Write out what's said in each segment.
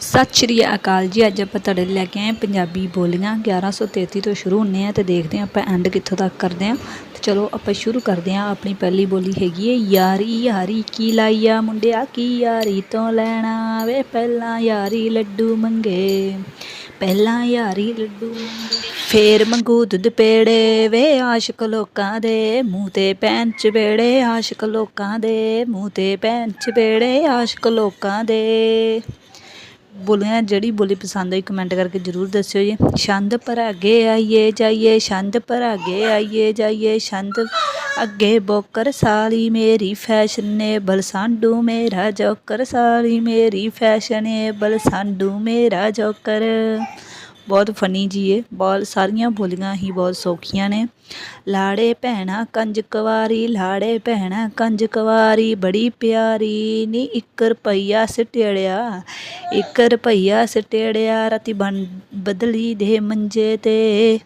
ਸਤਿ ਸ਼੍ਰੀ ਅਕਾਲ ਜੀ। ਅੱਜ ਆਪਾਂ ਤੁਹਾਡੇ ਲਈ ਲੈ ਕੇ ਆਏ ਪੰਜਾਬੀ ਬੋਲੀਆਂ। 1133 ਤੋਂ ਸ਼ੁਰੂ ਹੁੰਨੇ ਆ ਤੇ ਦੇਖਦੇ ਹਾਂ ਆਪਾਂ ਐਂਡ ਕਿੱਥੋਂ ਤੱਕ ਕਰਦੇ ਹਾਂ। ਤੇ ਚਲੋ ਆਪਾਂ ਸ਼ੁਰੂ ਕਰਦੇ ਹਾਂ। ਆਪਣੀ ਪਹਿਲੀ ਬੋਲੀ ਹੈਗੀ ਹੈ, ਯਾਰੀ ਯਾਰੀ, ਕੀ ਲਾਈਆ ਮੁੰਡਿਆ? ਕੀ ਯਾਰੀ ਤੋਂ ਲੈਣਾ ਵੇ? ਪਹਿਲਾਂ ਯਾਰੀ ਲੱਡੂ ਮੰਗੇ। ਪਹਿਲਾਂ ਯਾਰੀ ਲੱਡੂ ਫੇਰ ਮੰਗੂ ਦੁੱਧ ਪੇੜੇ ਵੇ, ਆਸ਼ਿਕ ਲੋਕਾਂ ਦੇ ਮੂੰਹ ਤੇ ਪੈਣ ਚਬੇੜੇ ਆਸ਼ਿਕ ਲੋਕਾਂ ਦੇ ਮੂੰਹ ਤੇ ਪੈਣ ਚਬੇੜੇ ਆਸ਼ਿਕ ਲੋਕਾਂ ਦੇ ਬੋਲੀਆਂ ਜਿਹੜੀ ਬੋਲੀ ਪਸੰਦ ਆਈ ਕਮੈਂਟ ਕਰਕੇ ਜਰੂਰ ਦੱਸਿਓ ਜੀ। ਛੰਦ ਪਰ ਅੱਗੇ ਆਈਏ ਜਾਈਏ, ਛੰਦ ਪਰ ਅੱਗੇ ਆਈਏ ਜਾਈਏ, ਛੰਦ ਅੱਗੇ ਬੋਕਰ ਸਾਲੀ ਮੇਰੀ ਫੈਸ਼ਨ ਫੈਸ਼ਨੇਬਲ ਬਲਸਾਂਡੂ ਮੇਰਾ ਜੋਕਰ ਸਾਲੀ ਮੇਰੀ ਫੈਸ਼ਨ ਫੈਸ਼ਨੇਬਲ ਸਾਂਡੂ ਮੇਰਾ ਜੋਕਰ। ਬਹੁਤ ਫਨੀ ਜੀ ਏ ਬਹੁਤ, ਸਾਰੀਆਂ ਬੋਲੀਆਂ ਹੀ ਬਹੁਤ ਸੌਖੀਆਂ ਨੇ। ਲਾੜੇ ਭੈਣਾ ਕੰਜ ਕਵਾਰੀ, ਲਾੜੇ ਭੈਣਾ ਕੰਜ ਕੁਵਾਰੀ, ਬੜੀ ਪਿਆਰੀ। ਨੀ ਇੱਕ ਰੁਪਈਆ ਸਟੇੜਿਆ, ਇੱਕ ਰੁਪਈਆ ਸਟੇੜਿਆ। ਰਤੀ ਬਣ, ਬਦਲੀ ਦੇ ਮੰਜੇ ਤੇ।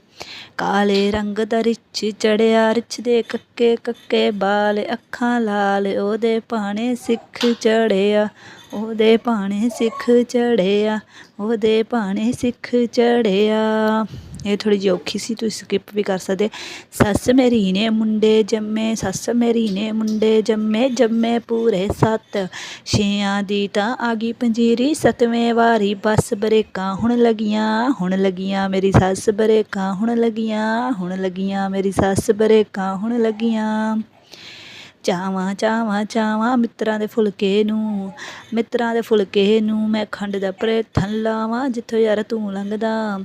ਕਾਲੇ ਰੰਗ ਦਾ ਰਿਛ ਚੜਿਆ, ਰਿਛ ਦੇ ਕੱਕੇ ਕੱਕੇ ਬਾਲ ਅੱਖਾਂ ਲਾਲ, ਉਹਦੇ ਭਾਣੇ ਸਿੱਖ ਚੜਿਆ, ਉਹਦੇ ਭਾਣੇ ਸਿੱਖ ਚੜਿਆ, ਉਹਦੇ ਭਾਣੇ ਸਿੱਖ ਚੜਿਆ। ਇਹ ਥੋੜੀ ਜਿਹੀ ਔਖੀ ਸੀ, ਤੁਸੀਂ ਸਕਿਪ ਵੀ ਕਰ ਸਕਦੇ। ਸੱਸ ਮੇਰੀ ਨੇ ਮੁੰਡੇ ਜੰਮੇ, ਸੱਸ ਮੇਰੀ ਨੇ ਮੁੰਡੇ ਜੰਮੇ ਜੰਮੇ ਪੂਰੇ ਸੱਤ। ਛੇਆਂ ਦੀ ਤਾਂ ਆ ਗਈ ਪੰਜੀਰੀ, ਸਤਵੇਂ ਵਾਰੀ ਬੱਸ ਬਰੇਕਾਂ ਹੁਣ ਲੱਗੀਆਂ ਹੁਣ ਲੱਗੀਆਂ ਮੇਰੀ ਸੱਸ ਬਰੇਕਾਂ, ਹੁਣ ਲੱਗੀਆਂ ਹੁਣ ਲੱਗੀਆਂ ਮੇਰੀ ਸੱਸ ਬਰੇਕਾਂ, ਹੁਣ ਲੱਗੀਆਂ। ਚਾਵਾਂ ਚਾਵਾਂ ਚਾਵਾਂ ਮਿੱਤਰਾਂ ਦੇ ਫੁਲਕੇ ਨੂੰ, ਮਿੱਤਰਾਂ ਦੇ ਫੁਲਕੇ ਨੂੰ ਮੈਂ ਖੰਡ ਦਾ ਪ੍ਰੇਥਨ ਲਾਵਾਂ, ਜਿੱਥੋਂ ਯਾਰ ਤੂੰ ਲੰਘਦਾ,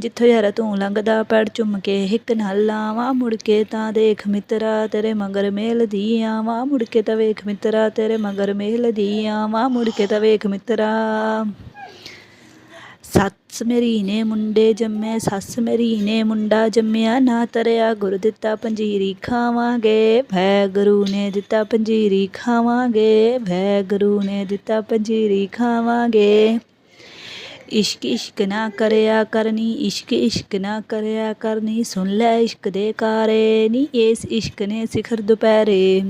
ਜਿੱਥੋਂ ਯਾਰ ਤੂੰ ਲੰਘਦਾ, ਪੈੜ ਚੁੰਮ ਕੇ ਹਿੱਕ ਨਾਲ ਲਾਵਾਂ, ਮੁੜ ਕੇ ਤਾਂ ਦੇਖ ਮਿੱਤਰਾ ਤੇਰੇ ਮਗਰ ਮੇਲਦੀ ਆਵਾਂ, ਮੁੜ ਕੇ ਤਾਂ ਵੇਖ ਮਿੱਤਰਾ ਤੇਰੇ ਮਗਰ ਮੇਲਦੀ ਆਵਾਂ, ਮੁੜ ਕੇ ਤਾਂ ਵੇਖ ਮਿੱਤਰਾ। ਸੱਸ ਮੇਰੀ ਨੇ ਮੁੰਡੇ ਜੰਮੇ, ਸੱਸ ਮੇਰੀ ਨੇ ਮੁੰਡਾ ਜੰਮਿਆ, ਨਾ ਤਰਿਆ ਗੁਰ ਦਿੱਤਾ ਪੰਜੀਰੀ ਖਾਵਾਂਗੇ ਵੈ ਗੁਰੂ ਨੇ ਦਿੱਤਾ ਪੰਜੀਰੀ ਖਾਵਾਂਗੇ ਵੈ ਗੁਰੂ ਨੇ ਦਿੱਤਾ ਪੰਜੀਰੀ ਖਾਵਾਂਗੇ। ਇਸ਼ਕ ਇਸ਼ਕ ਨਾ ਕਰਿਆ ਕਰਨੀ, ਇਸ਼ਕ ਇਸ਼ਕ ਨਾ ਕਰਿਆ ਕਰਨੀ, ਸੁਣ ਲੈ ਇਸ਼ਕ ਦੇ ਕਾਰੇ ਨੀ, ਇਸ ਇਸ਼ਕ ਨੇ ਸਿਖਰ ਦੁਪਹਿਰੇ।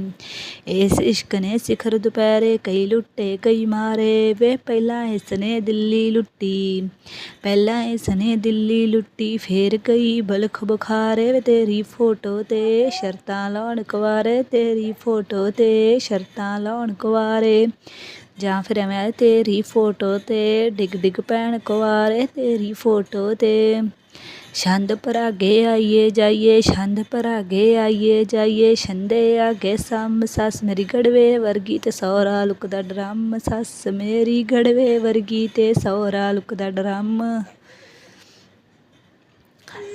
ਇਸ ਇਸ਼ਕ ਨੇ ਸਿਖਰ ਦੁਪਹਿਰੇ ਕਈ ਲੁੱਟੇ, ਕਈ ਮਾਰੇ, ਵੇ ਪਹਿਲਾਂ ਇਸ ਨੇ ਦਿੱਲੀ ਲੁੱਟੀ, ਪਹਿਲਾਂ ਇਸ ਨੇ ਦਿੱਲੀ ਲੁੱਟੀ, ਫੇਰ ਕਈ ਬਲਖ ਬੁਖਾਰੇ, ਵੇ ਤੇਰੀ ਫੋਟੋ ਤੇ ਸ਼ਰਤਾਂ ਲਾਉਣ ਕੁਵਾਰੇ, ਤੇਰੀ ਫੋਟੋ ਤੇ ਸ਼ਰਤਾਂ ਲਾਉਣ ਕੁਵਾਰੇ। ਜਾਂ ਫਿਰ ਐਵੇਂ ਤੇਰੀ ਫੋਟੋ ਤੇ ਡਿੱਗ ਡਿੱਗ ਪੈਣ ਕੁਵਾਰੇ ਤੇਰੀ ਫੋਟੋ ਤੇ। ਛੰਦ ਪਰਾਗੇ ਆਈਏ ਜਾਈਏ, ਛੰਦ ਪਰਾਗੇ ਆਈਏ ਜਾਈਏ, ਛੰਦੇ ਆਗੇ ਸਮ ਸੱਸ ਮੇਰੀ ਗੜਵੇ ਵਰਗੀ ਤੇ ਸੌਰਾ ਲੁਕਦਾ ਡਰਮ, ਸੱਸ ਮੇਰੀ ਗੜਵੇ ਵਰਗੀ ਤੇ ਸੌਰਾ ਲੁਕਦਾ ਡਰਮ।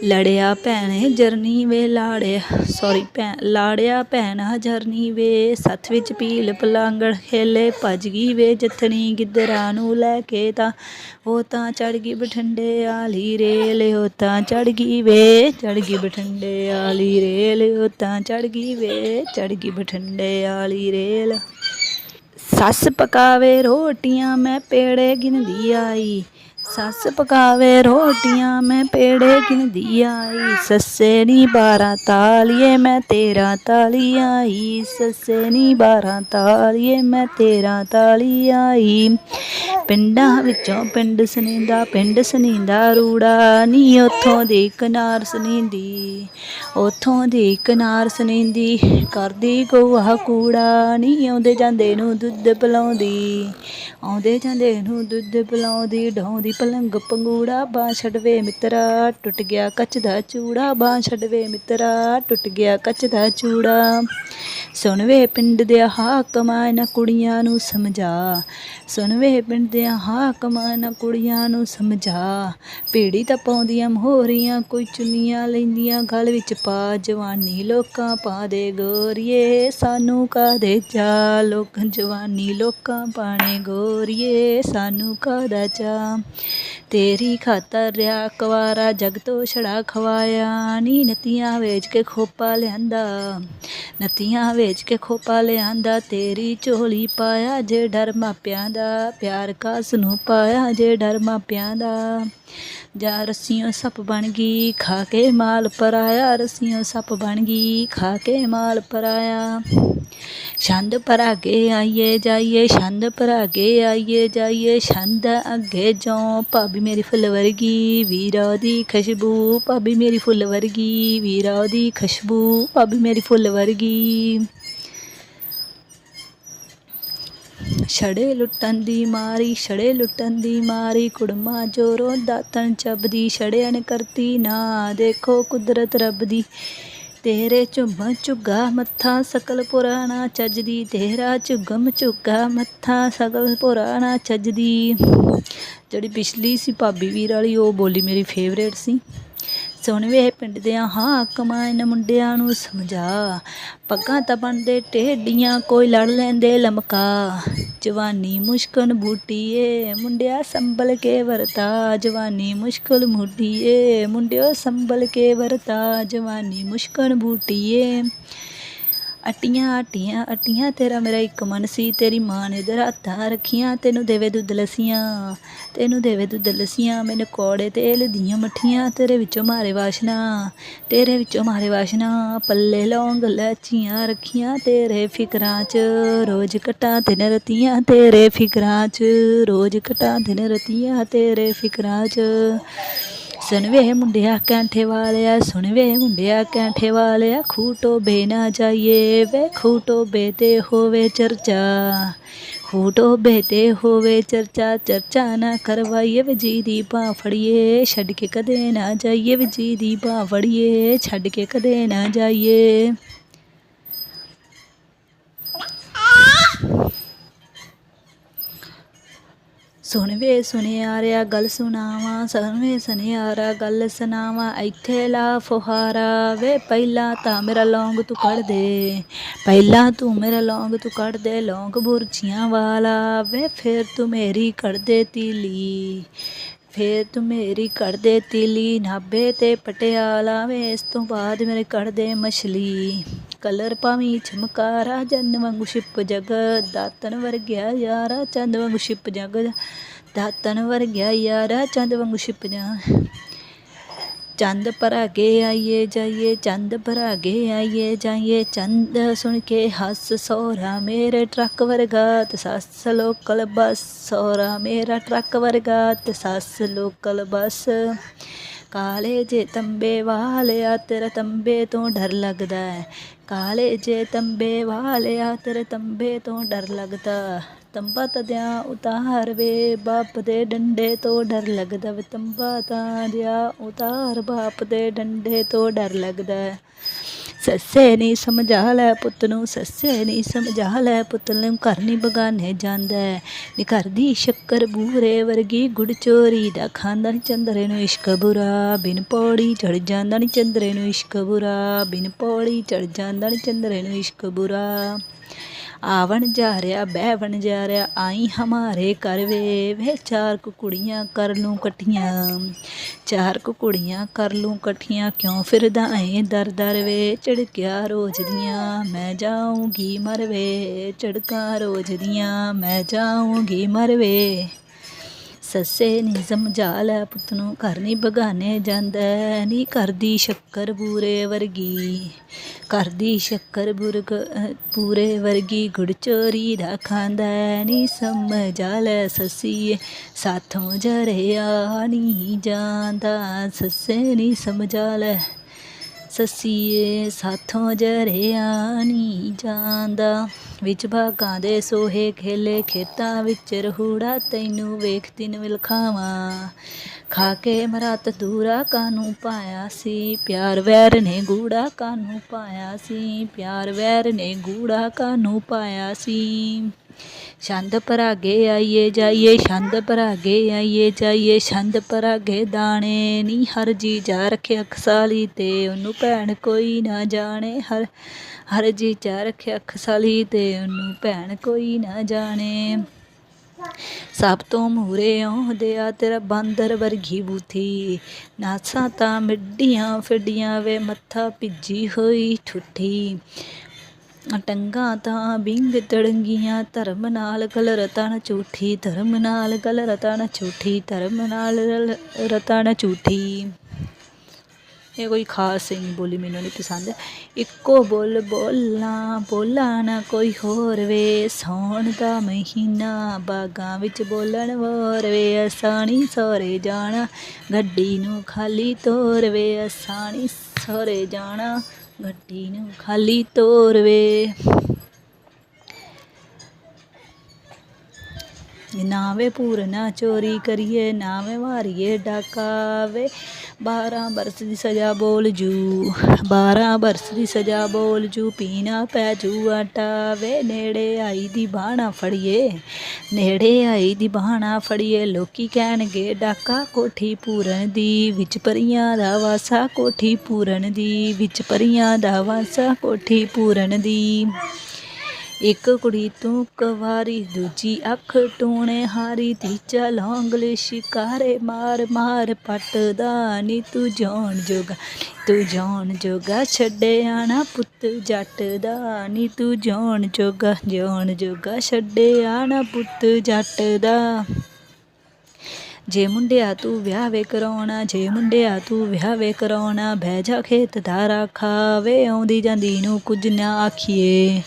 ਲੜਿਆ ਭੈਣੇ ਜਰਨੀ ਵੇ ਲਾੜਿਆ ਸੌਰੀ ਭੈਣ ਲਾੜਿਆ ਭੈਣਾ ਜਰਨੀ ਵੇ। ਸੱਥ ਵਿੱਚ ਪੀਲ ਪਲਾਂਗੜ ਖੇਲੇ, ਭੱਜ ਗਈ ਵੇ ਜਥਣੀ ਗਿੱਦਰਾਂ ਨੂੰ ਲੈ ਕੇ ਤਾਂ। ਉਹ ਤਾਂ ਚੜ ਗਈ ਬਠਿੰਡੇ ਆਲੀ ਰੇਲ, ਉਹ ਤਾਂ ਚੜ ਗਈ ਵੇ ਚੜ ਗਈ ਬਠਿੰਡੇ ਆਲੀ ਰੇਲ, ਉਹ ਤਾਂ ਚੜ ਗਈ ਵੇ ਚੜ ਗਈ ਬਠਿੰਡੇ ਆਲੀ ਰੇਲ। ਸੱਸ ਪਕਾਵੇ ਰੋਟੀਆਂ ਮੈਂ ਪੇੜੇ ਗਿਣਦੀ ਆਈ ਸੱਸ ਪਕਾਵੇ ਰੋਟੀਆਂ, ਮੈਂ ਪੇੜੇ ਗਿਣਦੀ ਆਈ। ਸੱਸੇ ਨੀ ਬਾਰਾਂ ਤਾਲੀਏ, ਮੈਂ ਤੇਰਾ ਤਾਲੀ ਆਈ। ਸੱਸੇ ਨੀ ਬਾਰਾਂ ਤਾਲੀਏ, ਮੈਂ ਤੇਰਾ ਤਾਲੀ ਆਈ। ਪਿੰਡਾਂ ਵਿੱਚੋਂ ਪਿੰਡ ਸਨੀਂਦਾ ਪਿੰਡ ਸਨੀਂਦਾ ਰੂੜਾ ਨੀ। ਉਥੋਂ ਦੀ ਕਿਨਾਰ ਸਨੀਂਦੀ ਉਥੋਂ ਦੀ ਕਿਨਾਰ ਸਨੀਂਦੀ ਕਰਦੀ ਗੋਹਾ ਕੂੜਾ ਨੀ, ਆਉਂਦੇ ਜਾਂਦੇ ਨੂੰ ਦੁੱਧ ਪਿਲਾਉਂਦੀ। ਆਉਂਦੇ ਜਾਂਦੇ ਨੂੰ ਦੁੱਧ ਪਿਲਾਉਂਦੀ ਢਾਉਂਦੀ ਪਲੰਗ ਪੰਗੂੜਾ ਬਾਂਹ ਛੱਡਵੇ ਮਿੱਤਰਾ, ਟੁੱਟ ਗਿਆ ਕੱਚ ਦਾ ਚੂੜਾ, ਬਾਂਹ ਛੱਡਵੇ ਮਿੱਤਰਾ, ਟੁੱਟ ਗਿਆ ਕੱਚ ਦਾ ਚੂੜਾ। ਸੁਣਵੇ ਪਿੰਡ ਦੇ ਹਾਕਮਾਂ ਇਹਨਾਂ ਕੁੜੀਆਂ ਨੂੰ ਸਮਝਾ। ਸੁਣਵੇ ਪਿੰਡ ਦੇ ਹਾਕਮਾਂ ਨਾ ਕੁੜੀਆਂ ਨੂੰ ਸਮਝਾ। ਪੀੜੀ ਤਾਂ ਪਾਉਂਦੀਆਂ ਮੋਹਰੀਆਂ, ਕੋਈ ਚੁੰਨੀਆਂ ਲੈਂਦੀਆਂ, ਗਲ ਵਿੱਚ ਪਾ ਜਵਾਨੀ ਲੋਕਾਂ ਪਾ ਦੇ ਗੋਰੀਏ, ਸਾਨੂੰ ਕਾਦੇ ਚਾ ਲੋਕ ਜਵਾਨੀ ਲੋਕਾਂ ਪਾਣੇ ਗੋਰੀਏ, ਸਾਨੂੰ ਕਾਦਾ ਚਾ ਤੇਰੀ ਖਾਤਰ ਰਿਆ ਕੁਵਾਰਾ ਜਗ ਤੋਂ ਛੜਾ ਖਵਾਇਆ। ਨੀ ਨਤੀਆਂ ਵੇਚ ਕੇ ਖੋਪਾ ਲਿਆਂਦਾ, ਨਤੀਆਂ ਵੇਚ ਕੇ ਖੋਪਾ ਲਿਆਂਦਾ। ਤੇਰੀ ਝੋਲੀ ਪਾਇਆ ਜੇ ਡਰ ਮਾਪਿਆਂ ਦਾ, ਪਿਆਰ ਕਾਸ ਨੂੰ ਪਾਇਆ ਜੇ ਡਰ ਮਾਪਿਆਂ ਦਾ। ਜਾ ਰੱਸੀਆਂ ਸੱਪ ਬਣ ਗਈ, ਖਾ ਕੇ ਮਾਲ ਪਰਾਇਆ। ਰੱਸੀਆਂ ਸੱਪ ਬਣ ਗਈ, ਖਾ ਕੇ ਮਾਲ ਪਰਾਇਆ। ਛੰਦ ਭਰਾਗੇ ਆਈਏ ਜਾਈਏ, ਛੰਦ ਭਰਾਗੇ ਆਈਏ ਜਾਈਏ, ਛੰਦ ਅੱਗੇ ਜੋ ਭਾਬੀ ਮੇਰੀ ਫੁੱਲ ਵਰਗੀ, ਵੀਰਾ ਦੀ ਖੁਸ਼ਬੂ। ਭਾਬੀ ਮੇਰੀ ਫੁੱਲ ਵਰਗੀ, ਵੀਰਾ ਦੀ ਖੁਸ਼ਬੂ। ਭਾਬੀ ਮੇਰੀ ਫੁੱਲ ਵਰਗੀ। ਛੜੇ ਲੁੱਟਣ ਦੀ ਮਾਰੀ, ਛੜੇ ਲੁੱਟਣ ਦੀ ਮਾਰੀ, ਕੁੜਮਾ ਜੋਰੋਂ ਦਾਤਣ ਚੱਬਦੀ, ਛੜਿਆਂ ਨੇ ਕਰਤੀ ਨਾ, ਦੇਖੋ ਕੁਦਰਤ ਰੱਬ ਦੀ। ਤੇਰੇ ਝੁੰਮ ਝੁੱਗਾ ਮੱਥਾ, ਸਕਲ ਪੁਰਾਣਾ ਚੱਜਦੀ। ਤੇਰਾ ਝੁਗਮ ਝੁੱਗਾ ਮੱਥਾ, ਸਕਲ ਪੁਰਾਣਾ ਚੱਜਦੀ। ਜਿਹੜੀ ਪਿਛਲੀ ਸੀ ਭਾਬੀ ਵੀਰ ਵਾਲੀ, ਉਹ ਬੋਲੀ ਮੇਰੀ ਫੇਵਰੇਟ ਸੀ। ਸੁਣ ਵੇ ਪਿੰਡ ਦਿਆਂ ਹਾਕਮਾਂ ਕਮਾਇਨ ਮੁੰਡਿਆਂ ਨੂੰ ਸਮਝਾ। ਪੱਗਾਂ ਤਾਂ ਬਣਦੇ ਟੇਡੀਆਂ ਕੋਈ ਲੜ ਲੈਂਦੇ ਲਮਕਾ। ਜਵਾਨੀ ਮੁਸ਼ਕਲ ਬੂਟੀਏ ਮੁੰਡਿਆ ਸੰਭਲ ਕੇ ਵਰਤਾ। ਜਵਾਨੀ ਮੁਸ਼ਕਲ ਬੂਟੀਏ ਮੁੰਡਿਓ ਸੰਭਲ ਕੇ ਵਰਤਾ। ਜਵਾਨੀ ਮੁਸ਼ਕਲ ਬੂਟੀਏ ਅਟੀਆਂ ਅਟੀਆਂ ਅਟੀਆਂ, ਤੇਰਾ ਮੇਰਾ ਇੱਕ ਮਨ ਸੀ, ਤੇਰੀ ਮਾਂ ਨੇ ਦਰਾਤਾਂ ਰੱਖੀਆਂ, ਤੈਨੂੰ ਦੇਵੇ ਦੁੱਧ ਲੱਸੀਆਂ, ਤੈਨੂੰ ਦੇਵੇ ਦੁੱਧ ਲੱਸੀਆਂ, ਮੈਨੂੰ ਕੋੜੇ ਤੇਲ ਦੀਆਂ ਮੱਠੀਆਂ, ਤੇਰੇ ਵਿੱਚੋਂ ਮਾਰੇ ਵਾਸ਼ਨਾ, ਤੇਰੇ ਵਿੱਚੋਂ ਮਾਰੇ ਵਾਸ਼ਨਾ, ਪੱਲੇ ਲੌਂਗ ਲੈਚੀਆਂ ਰੱਖੀਆਂ, ਤੇਰੇ ਫਿਕਰਾਂ 'ਚ ਰੋਜ਼ ਕਟਾਂ ਦਿਨ ਰਤੀਆਂ, ਤੇਰੇ ਫਿਕਰਾਂ 'ਚ ਰੋਜ਼ ਕਟਾਂ ਦਿਨ ਰਤੀਆਂ, ਤੇਰੇ ਫਿਕਰਾਂ 'ਚ ਸੁਣ ਵੇ ਮੁੰਡਿਆ ਕੈਂਠੇ ਵਾਲਿਆ ਸੁਣ ਵੇ ਮੁੰਡਿਆ ਕੈਂਠੇ ਵਾਲਿਆ ਖੂਟੋ ਬੇ ਨਾ ਜਾਈਏ ਵੇ ਖੂਟੋ ਬੇ ਤੇ ਹੋਵੇ ਚਰਚਾ। ਖੂਟੋ ਬੇ ਤੇ ਹੋਵੇ ਚਰਚਾ ਚਰਚਾ ਨਾ ਕਰਵਾਈਏ ਵੇ ਜੀ ਦੀ ਬਾਹ ਫੜੀਏ। ਛੱਡ ਕੇ ਕਦੇ ਨਾ ਜਾਈਏ ਵੇ ਜੀ ਦੀ ਬਾਹ ਫੜੀਏ, ਛੱਡ ਕੇ ਕਦੇ ਨਾ ਜਾਈਏ। ਸੁਣ ਵੇ ਸੁਨਿਆਰਿਆ ਗੱਲ ਸੁਣਾਵਾਂ ਸੁਣ ਵੇ ਸੁਨਿਆਰਾ ਗੱਲ ਸੁਣਾਵਾਂ, ਇੱਥੇ ਲਾ ਫੁਹਾਰਾ ਵੇ, ਪਹਿਲਾਂ ਤਾਂ ਮੇਰਾ ਲੌਂਗ ਤੂੰ ਕੱਢ ਦੇ, ਪਹਿਲਾਂ ਤੂੰ ਮੇਰਾ ਲੌਂਗ ਤੂੰ ਕੱਢ ਦੇ, ਲੌਂਗ ਬੁਰਜੀਆਂ ਵਾਲਾ ਵੇ, ਫਿਰ ਤੂੰ ਮੇਰੀ ਕੱਢ ਦੇ ਤੀਲੀ। ਫੇਰ ਤੂੰ ਮੇਰੀ ਕੱਢ ਤੀਲੀ ਨਾਭੇ ਤੇ ਪਟਿਆਲਾ ਵੇ, ਇਸ ਤੋਂ ਬਾਅਦ ਮੇਰੇ ਕੱਢ ਮਛਲੀ। ਕਲਰ ਭਾਵੇਂ ਚਮਕਾਰਾ, ਜਨ ਵਾਂਗੂ ਛਿਪ ਜਗ। ਦਾਤਨ ਵਰਗਿਆ ਯਾਰਾ, ਚੰਦ ਵਾਂਗੂ ਛਿਪ ਜਗ। ਦਾਤਨ ਵਰਗਿਆ ਯਾਰਾ, ਚੰਦ ਵਾਂਗੂ ਛਿਪ ਜਾ। ਚੰਦ ਭਰਾ ਭਰਾਗੇ ਆਈਏ ਜਾਈਏ, ਚੰਦ ਭਰਾ ਭਰਾਗੇ ਆਈਏ ਜਾਈਏ। ਚੰਦ ਸੁਣ ਕੇ ਹੱਸ ਸੋਹਰਾ ਮੇਰੇ ਟਰੱਕ ਵਰਗਾ ਤੇ ਸੱਸ ਲੋਕਲ ਬੱਸ। ਸੋਹਰਾ ਮੇਰਾ ਟਰੱਕ ਵਰਗਾ ਤੇ ਸੱਸ ਲੋਕਲ ਬੱਸ। ਕਾਲੇ ਜੇ ਤੰਬੇ ਵਾਲਿਆ, ਤੇਰਾ ਤੰਬੇ ਤੋਂ ਡਰ ਲੱਗਦਾ। ਹੈ ਕਾਲੇ ਜੇ ਤੰਬੇ ਵਾਲਿਆ, ਤੇਰੇ ਤੰਬੇ ਤੋਂ ਡਰ ਲੱਗਦਾ। ਤੰਬਾ ਤਦਿਆਂ ਉਤਾਰ ਵੇ ਬਾਪ ਦੇ ਡੰਡੇ ਤੋਂ ਡਰ ਲੱਗਦਾ ਵੇ। ਤੰਬਾ ਤਾਂ ਦਿਆ ਉਤਾਰ, ਬਾਪ ਦੇ ਡੰਡੇ ਤੋਂ ਡਰ ਲੱਗਦਾ ਸੱਸੇ ਨਹੀਂ ਸਮਝਾ ਲੈ ਪੁੱਤ ਨੂੰ, ਸੱਸੇ ਨਹੀਂ ਸਮਝਾ ਲੈ ਪੁੱਤ ਨੂੰ। ਘਰ ਨਹੀਂ ਬਗਾਨੇ ਜਾਂਦਾ ਨੀ ਘਰ ਦੀ ਸ਼ੱਕਰ ਬੂਰੇ ਵਰਗੀ ਗੁੜ ਚੋਰੀ ਦਾ ਖਾਂਦਾ ਨੀ ਚੰਦਰੇ ਨੂੰ ਇਸ਼ਕ ਬੁਰਾ। ਬਿਨ ਪੌੜੀ ਚੜ ਜਾਂਦਾ ਨੀ ਚੰਦਰੇ ਨੂੰ ਇਸ਼ਕ ਬੁਰਾ। ਬਿਨ ਪੌੜੀ ਚੜ ਜਾਂਦਾ ਨੀ ਚੰਦਰੇ ਨੂੰ ਇਸ਼ਕ ਬੁਰਾ। ਆਵਣ ਜਾ ਰਿਹਾ ਬਹਿਵਣ ਜਾ ਰਿਹਾ ਆਈ ਹਮਾਰੇ ਕਰ ਵੇ ਵੇ ਚਾਰ ਕੁ ਕੁੜੀਆਂ ਕਰ ਲੂੰ ਇਕੱਠੀਆਂ ਚਾਰ ਕੁ ਕੁੜੀਆਂ ਕਰ ਲੂੰ ਇਕੱਠੀਆਂ ਕਿਉਂ ਫਿਰਦਾ ਐ ਦਰ ਦਰ ਵੇ, ਝੜਕਿਆ ਰੋਜ਼ ਦੀਆਂ, ਮੈਂ ਜਾਊਂਗੀ ਮਰਵੇ ਝੜਕਾਂ ਰੋਜ਼ ਦੀਆਂ, ਮੈਂ ਜਾਊਂਗੀ ਮਰਵੇ ਸੱਸੇ ਨੀ ਸਮਝਾ ਲੈ ਪੁੱਤ ਨੂੰ, ਘਰ ਨਹੀਂ ਬਗਾਨੇ ਜਾਂਦਾ ਨੀ ਕਰਦੀ ਸ਼ੱਕਰ ਬੂਰੇ ਵਰਗੀ। ਕਰਦੀ ਸ਼ੱਕਰ ਬੁਰਗ ਪੂਰੇ ਵਰਗੀ ਗੁੜ ਚੋਰੀ ਦਾ ਖਾਂਦਾ ਨੀ ਸਮਝਾ ਲੈ ਸੱਸੀਏ, ਸਾਥੋਂ ਜਰਿਆ ਨਹੀਂ ਜਾਂਦਾ, ਸੱਸੇ ਨੀ ਸਮਝਾ ਲੈ ਸੱਸੀਏ, ਸਾਥੋਂ ਜਰਿਆ ਨਹੀਂ ਜਾਂਦਾ। ਵਿੱਚ ਬਾਗਾਂ ਦੇ ਸੋਹੇ ਖੇਲੇ, ਖੇਤਾਂ ਵਿੱਚ ਰਹੂੜਾ ਤੈਨੂੰ ਵੇਖ ਦਿਨ ਵਿਲਖਾਵਾਂ। ਖਾ ਕੇ ਮਰਾਤ ਦੂਰਾ ਕਾਨੂੰ ਪਾਇਆ ਸੀ? ਪਿਆਰ ਵੈਰ ਨੇ ਗੂੜਾ ਕਾਨੂੰ ਪਾਇਆ ਸੀ? ਪਿਆਰ ਵੈਰ ਨੇ ਗੂੜਾ ਕਾਨੂੰ ਪਾਇਆ ਸੀ? ਛੰਦ ਭਰਾਗੇ ਆਈਏ ਜਾਈਏ, ਛੰਦ ਭਰਾਗੇ ਆਈਏ ਜਾਈਏ, ਛੰਦ ਭਰਾਗੇ ਦਾਣੇ ਨੀ ਹਰ ਜੀ ਜਾ ਰੱਖਿਆ ਖਸਾਲੀ ਤੇ, ਉਹਨੂੰ ਭੈਣ ਕੋਈ ਨਾ ਜਾਣੇ, ਹਰ ਹਰ ਜੀ ਜਾ ਰੱਖਿਆ ਖਸਾਲੀ ਤੇ, ਉਹਨੂੰ ਭੈਣ ਕੋਈ ਨਾ ਜਾਣੇ। ਸਭ ਤੋਂ ਮੂਰੇ ਆਉਂਦੇ ਆ ਤੇਰਾ ਬਾਂਦਰ ਵਰਗੀ ਬੂਥੀ, ਨਾਸਾਂ ਤਾਂ ਮਿੱਡੀਆਂ ਫਿੱਡੀਆਂ ਵੇ, ਮੱਥਾ ਭਿੱਜੀ ਹੋਈ ਠੁੱਠੀ। ਟੰਗਾਂ ਤਾਂ ਬਿੰਗ ਤੜੰਗੀਆਂ, ਧਰਮ ਨਾਲ ਗਲ ਰਤਨ ਝੂਠੀ, ਧਰਮ ਨਾਲ ਗਲ ਰਤਨ ਝੂਠੀ, ਧਰਮ ਨਾਲ ਰਲ- ਰਤਨ ਝੂਠੀ। ਇਹ ਕੋਈ ਖਾਸ ਨਹੀਂ ਬੋਲੀ ਮੈਨੂੰ ਨਹੀਂ ਪਸੰਦ। ਇੱਕੋ ਬੋਲ ਬੋਲਾਂ ਬੋਲਾਂ ਨਾ ਕੋਈ ਹੋਰ ਵੇ। ਸੌਣ ਦਾ ਮਹੀਨਾ, ਬਾਗਾਂ ਵਿੱਚ ਬੋਲਣ ਹੋਰ ਵੇ। ਅਸਾਣੀ ਸੋਰੇ ਜਾਣਾ, ਗੱਡੀ ਨੂੰ ਖਾਲੀ ਤੋਰ ਵੇ। ਅਸਾਣੀ ਸੋਰੇ ਜਾਣਾ ਗੱਡੀ ਨੂੰ ਖਾਲੀ ਤੋਰ ਵੇ। ਨਾਵੇਂ ਪੂਰਨਾ ਚੋਰੀ ਕਰੀਏ ਨਾਵੇ ਮਾਰੀਏ ਡਾਕਾ ਵੇ। 12 ਬਰਸ ਦੀ ਸਜ਼ਾ ਬੋਲ ਜੂ। 12 ਬਰਸ ਦੀ ਸਜ਼ਾ ਬੋਲ ਜੂ, ਪੀਣਾ ਪੈ ਜੂ ਆਟਾ। ਵੇ ਨੇੜੇ ਆਈ ਦੀ ਬਾਣਾ ਫੜੀਏ, ਨੇੜੇ ਆਈ ਦੀ ਬਾਣਾ ਫੜੀਏ। ਲੋਕੀ ਕਹਿਣਗੇ ਡਾਕਾ ਕੋਠੀ ਪੂਰਨ ਦੀ ਵਿੱਚ ਪਰੀਆਂ ਦਾ ਵਾਸਾ, ਕੋਠੀ ਪੂਰਨ ਦੀ ਵਿੱਚ ਪਰੀਆਂ ਦਾ ਵਾਸਾ, ਕੋਠੀ ਪੂਰਨ ਦੀ। ਇੱਕ ਕੁੜੀ ਤੂੰ ਕਵਾਰੀ, ਦੂਜੀ ਅੱਖ ਟੂਣੇ ਹਾਰੀ, ਤੀਜਾ ਲੌਂਗਲੇ ਸ਼ਿਕਾਰੇ ਮਾਰ ਮਾਰ ਪੱਟਦਾ ਨੀ ਤੂੰ ਜਾਣ ਜੋਗਾ, ਤੂੰ ਜਾਣ ਜੋਗਾ ਛੱਡਿਆ ਨਾ ਪੁੱਤ ਜੱਟ ਦਾ ਨੀ ਤੂੰ ਜਾਣ ਜੋਗਾ ਜਾਣ ਜੋਗਾ ਛੱਡਿਆ ਨਾ ਪੁੱਤ ਜੱਟ ਦਾ ਜੇ ਮੁੰਡਿਆ ਤੂੰ ਵਿਆਹ ਵੇ ਕਰਾਉਣਾ, ਜੇ ਮੁੰਡਿਆ ਤੂੰ ਵਿਆਹ ਵੇ ਕਰਾਉਣਾ, ਬਹਿ ਜਾ ਖੇਤ ਦਾ ਰਾਖਾ ਆਉਂਦੀ ਜਾਂਦੀ ਨੂੰ ਕੁਝ ਨਾ ਆਖੀਏ।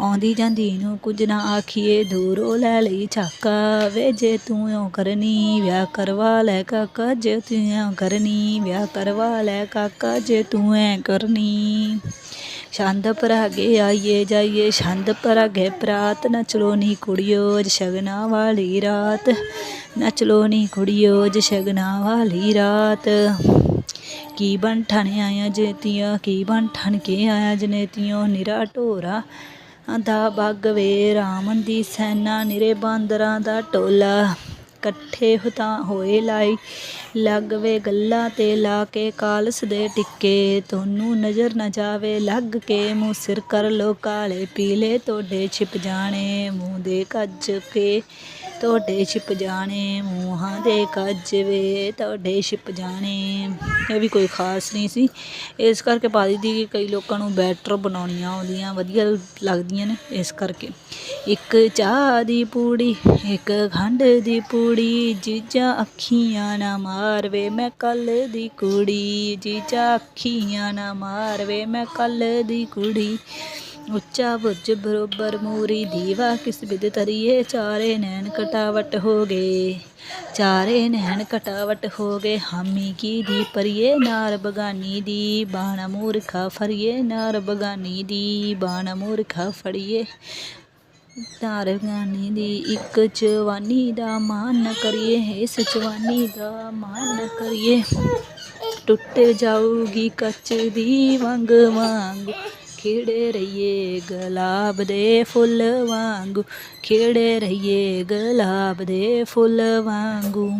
ਆਉਂਦੀ ਜਾਂਦੀ ਨੂੰ ਕੁਝ ਨਾ ਆਖੀਏ, ਦੂਰੋਂ ਲੈ ਲਈ ਛਾਕਾ। ਵੇ ਜੇ ਤੂੰ ਇਉਂ ਕਰਨੀ, ਵਿਆਹ ਕਰਵਾ ਲੈ ਕਾਕਾ। ਜੇ ਤੂੰ ਇਉਂ ਕਰਨੀ, ਵਿਆਹ ਕਰਵਾ ਲੈ ਕਾਕਾ। ਜੇ ਤੂੰ ਐ ਕਰਨੀ, ਛੰਦ ਪਰਾਗੇ ਆਈਏ ਜਾਈਏ। ਛੰਦ ਪਰਾਗੇ ਪ੍ਰਾਤ ਨਚਲੋ ਨੀ ਕੁੜਿਓ ਅੱਜ ਸ਼ਗਨਾ ਵਾਲੀ ਰਾਤ। ਨਚਲੋ ਨੀ ਕੁੜਿਓ ਅੱਜ ਸ਼ਗਨਾ ਵਾਲੀ ਰਾਤ। ਕੀ ਬਣ ਠਣ ਆਇਆ ਜੇਤੀਆਂ, ਕੀ ਬਣ ਠਣ ਕੇ ਆਇਆ ਜਨੇਤੀਆਂ। ਨਿਰਾ ਢੋਰਾ ਦਾ ਬੱਗ ਵੇ ਰਾਮਨ ਦੀ ਸੈਨਾ ਨਿਰੇ ਬਾਂਦਰਾਂ ਦਾ ਟੋਲਾ। ਇਕੱਠੇ ਹੁਤਾ ਹੋਏ ਲਾਈ। ਲੱਗ ਵੇ ਗੱਲਾਂ ਤੇ ਲਾ ਕੇ ਕਾਲਸ ਦੇ ਟਿੱਕੇ। ਤੁਹਾਨੂੰ ਨਜ਼ਰ ਨਾ ਜਾਵੇ, ਲੱਗ ਕੇ ਮੂੰਹ ਸਿਰ ਕਰ ਲੋ ਕਾਲੇ ਪੀਲੇ। ਤੁਹਾਡੇ ਛਿਪ ਜਾਣੇ ਮੂੰਹ ਦੇ ਕੱਜ ਕੇ ਤੁਹਾਡੇ ਛਿਪ ਜਾਣੇ, ਮੂੰਹਾਂ ਦੇ ਕੱਜ ਵੇ, ਤੁਹਾਡੇ ਛਿਪ ਜਾਣੇ। ਇਹ ਵੀ ਕੋਈ ਖਾਸ ਨਹੀਂ ਸੀ। ਇਸ ਕਰਕੇ ਪਾ ਦਿੱਤੀ ਕਿ ਕਈ ਲੋਕਾਂ ਨੂੰ ਬੈਟਰ ਬਣਾਉਣੀਆਂ ਆਉਂਦੀਆਂ, ਵਧੀਆ ਲੱਗਦੀਆਂ ਨੇ ਇਸ ਕਰਕੇ। ਇੱਕ ਚਾਹ ਦੀ ਪੂੜੀ, ਇੱਕ ਖੰਡ ਦੀ ਪੂੜੀ, ਜੀਜਾ ਅੱਖੀਆਂ ਨਾ ਮਾਰਵੇ ਮੈਂ ਕੱਲ ਦੀ ਕੁੜੀ। ਜੀਜਾ ਅੱਖੀਆਂ ਨਾ ਮਾਰਵੇ ਮੈਂ ਕੱਲ ਦੀ ਕੁੜੀ। ਉੱਚਾ ਬੁੱਝ ਬਰੋਬਰ ਮੂਰੀ ਦੀਵਾ ਕਿਸ ਬਿਦ ਤਰੀਏ ਚਾਰੇ ਨੈਣ ਕਟਾਵਟ ਹੋ ਗਏ। ਚਾਰੇ ਨੈਣ ਕਟਾਵਟ ਹੋ ਗਏ। ਹਾਮੀ ਕੀ ਦੀ ਪਰੀਏ ਨਾਰ ਬਗਾਨੀ ਦੀ ਬਾਣ ਮੂਰਖਾ ਫਰੀਏ। ਨਾਰ ਬਗਾਨੀ ਦੀ ਬਾਣ ਮੂਰਖਾ ਫੜੀਏ। ਨਾਰ ਬਗਾਨੀ ਦੀ ਇੱਕ ਜਵਾਨੀ ਦਾ ਮਾਨ ਨਾ ਕਰੀਏ। ਇਸ ਜਵਾਨੀ ਦਾ ਮਾਨ ਨਾ ਕਰੀਏ। ਟੁੱਟ ਜਾਊਗੀ ਕੱਚ ਦੀ ਵਾਂਗ ਵਾਂਗ। ਖਿੜੇ ਰਹੀਏ ਗੁਲਾਬ ਦੇ ਫੁੱਲ ਵਾਂਗੂ ਖਿੜੇ ਰਹੀਏ ਗੁਲਾਬ ਦੇ ਫੁੱਲ ਵਾਂਗੂ।